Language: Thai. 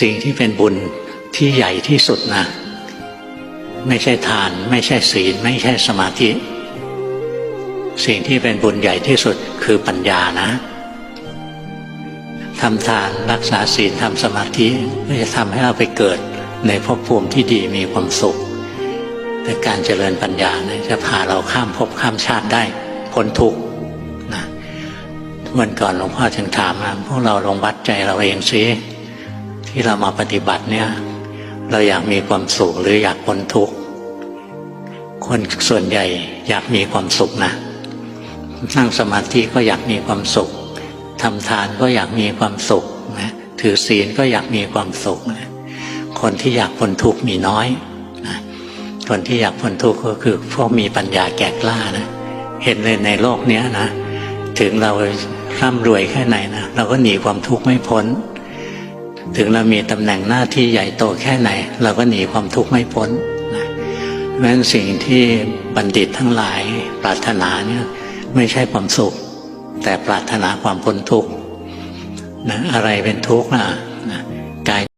สิ่งที่เป็นบุญที่ใหญ่ที่สุดนะ ไม่ใช่ทาน ไม่ใช่ศีล ไม่ใช่สมาธิ สิ่งที่เป็นบุญใหญ่ที่สุดคือปัญญานะทำทานรักษาศีลทำสมาธิก็จะทำให้เราไปเกิดในภพภูมิที่ดีมีความสุข แต่การเจริญปัญญาเนี่ยจะพาเราข้ามภพข้ามชาติได้พ้นทุกข์นะวันก่อนหลวงพ่อจึงถามนะพวกเราลงวัดใจเราเองสิ ที่เรามาปฏิบัติเนี่ย เราอยากมีความสุขหรืออยากพ้นทุกข์คนส่วนใหญ่อยากมีความสุขนะนั่งสมาธิก็อยากมีความสุขทำทานก็อยากมีความสุขนะถือศีลก็อยากมีความสุขนะคนที่อยากพ้นทุกข์มีน้อยนะคนที่อยากพ้นทุกข์ก็คือพวกมีปัญญาแก่กล้านะเห็นเลยในโลกเนี้ยนะ ถึงเราร่ำรวยแค่ไหนนะเราก็หนีความทุกข์ไม่พ้น ถึงเรามีตำแหน่งหน้าที่ใหญ่โตแค่ไหน เราก็หนีความทุกข์ไม่พ้นนะเพราะฉะนั้นสิ่งที่บัณฑิตทั้งหลายปรารถนาเนี่ยไม่ใช่ความสุข แต่ปรารถนาความพ้นทุกข์นะอะไรเป็นทุกข์นะนะกาย